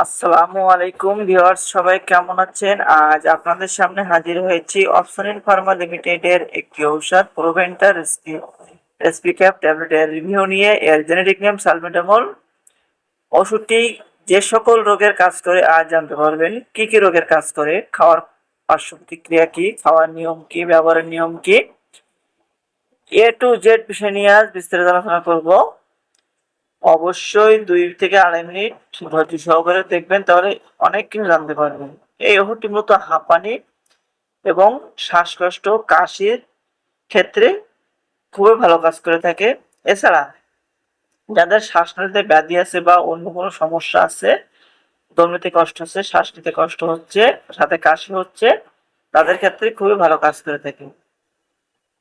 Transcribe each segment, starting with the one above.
আসসালামু আলাইকুম ভিউয়ার্স, সবাই কেমন আছেন? আজ আপনাদের সামনে হাজির হয়েছি অপশনিল ফার্মা লিমিটেডের একটি ঔষধ প্রোভেন্টার রেসপিক্যাপ ট্যাবলেটের রিভিউ নিয়ে এর জেনেটিক নেম সালমেটামল। ওষুধটি যে সকল রোগের কাজ করে, আজ জানতে পারবেন কি কি রোগের কাজ করে, খাওয়ার পার্শ্ব প্রতিক্রিয়া কি, খাওয়ার নিয়ম কি, ব্যবহারের নিয়ম কি। এ টু জেড বিষয় নিয়ে আজ বিস্তারিত আলোচনা করব। অবশ্যই দুই থেকে আড়াই মিনিট ধৈর্য সহকারে দেখবেন, তাহলে অনেক কিছু জানতে পারবেন। এই ওষুধটি মূলত হাঁপানি এবং শ্বাসকষ্ট, কাশির ক্ষেত্রে খুবই ভালো কাজ করে থাকে। এছাড়া যাদের শ্বাস নিতে ব্যাধি আছে বা অন্য কোনো সমস্যা আছে দম নিতে কষ্ট হচ্ছে শ্বাস নিতে কষ্ট হচ্ছে, সাথে কাশি হচ্ছে, তাদের ক্ষেত্রে খুবই ভালো কাজ করে থাকে।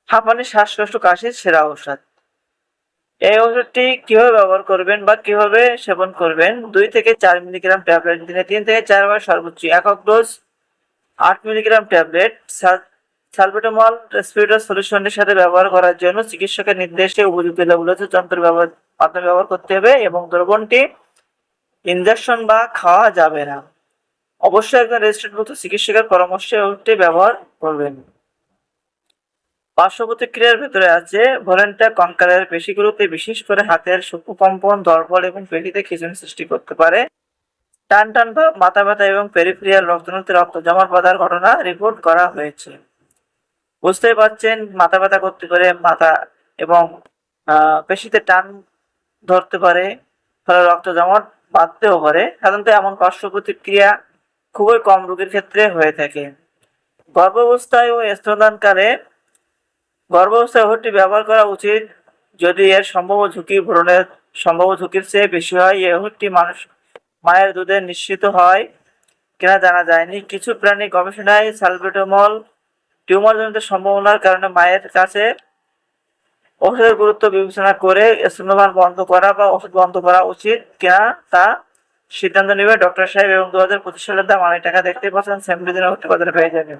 হাঁপানি, শ্বাসকষ্ট, কাশির সেরা ঔষধ। এই ওষুধটি কীভাবে ব্যবহার করবেন বা কীভাবে সেবন করবেন? দুই থেকে চার মিলিগ্রাম ট্যাবলেট দিনে। তিন থেকে চারবার সর্বোচ্চ একক ডোজ, আট মিলিগ্রাম ট্যাবলেট। সালবেটামল রেসপিরেটর সলিউশনের সাথে ব্যবহার করার জন্য চিকিৎসকের নির্দেশে উপযুক্ত লেবুলোজ যন্ত্র ব্যবহার, মাধ্যমে ব্যবহার করতে হবে এবং দ্রবণটি ইনজেকশন বা খাওয়া যাবে না। অবশ্যই একজন রেজিস্ট্রেডভুক্ত চিকিৎসকের পরামর্শে ওষুধটি ব্যবহার করবেন। পার্শ্ব প্রতিক্রিয়ার ভেতরে আছে ভলেন্টা কঙ্কালের পেশিগুলোতে বিশেষ করে হাতের সুকম্পন দরবল এবং পেটিতে খিচুনি সৃষ্টি করতে পারে। টান টান ভাব মাথা ব্যথা এবং পেরিফেরিয়াল রক্তনলীতে রক্ত জমাট বাঁধার ঘটনা রিপোর্ট করা হয়েছে। বুঝতেই পারছেন, মাথা ব্যথা করতে পারে, মাথা এবং পেশিতে টান ধরতে পারে, ফলে রক্ত জমাট বাঁধতেও পারে। সাধারণত এমন পার্শ্ব প্রতিক্রিয়া খুবই কম রোগীর ক্ষেত্রে হয়ে থাকে। গর্ভাবস্থায় ও স্তনদানকালে গর্ভাবস্থায় ওষুধটি ব্যবহার করা উচিত। যদি এর সম্ভব ঝুঁকি ভ্রূণের সম্ভব ঝুঁকির চেয়ে বেশি হয়, এই ওষুধটি মানুষ মায়ের দুধে নিশ্চিত হয় কিনা জানা যায়নি। কিছু প্রাণী গবেষণায় সালবেটামল টিউমারজনিত সম্ভাবনার কারণে মায়ের কাছে ওষুধের গুরুত্ব বিবেচনা করে স্তন্যপান বন্ধ করা বা ওষুধ বন্ধ করা উচিত কিনা তা সিদ্ধান্ত নেবে ডক্টর সাহেব এবং দু হাজার পঁচিশ সালের দাম অনেক টাকা দেখতে পাচ্ছেন। সেমনি দিনে ওষুধ বাজারে পেয়ে যাবে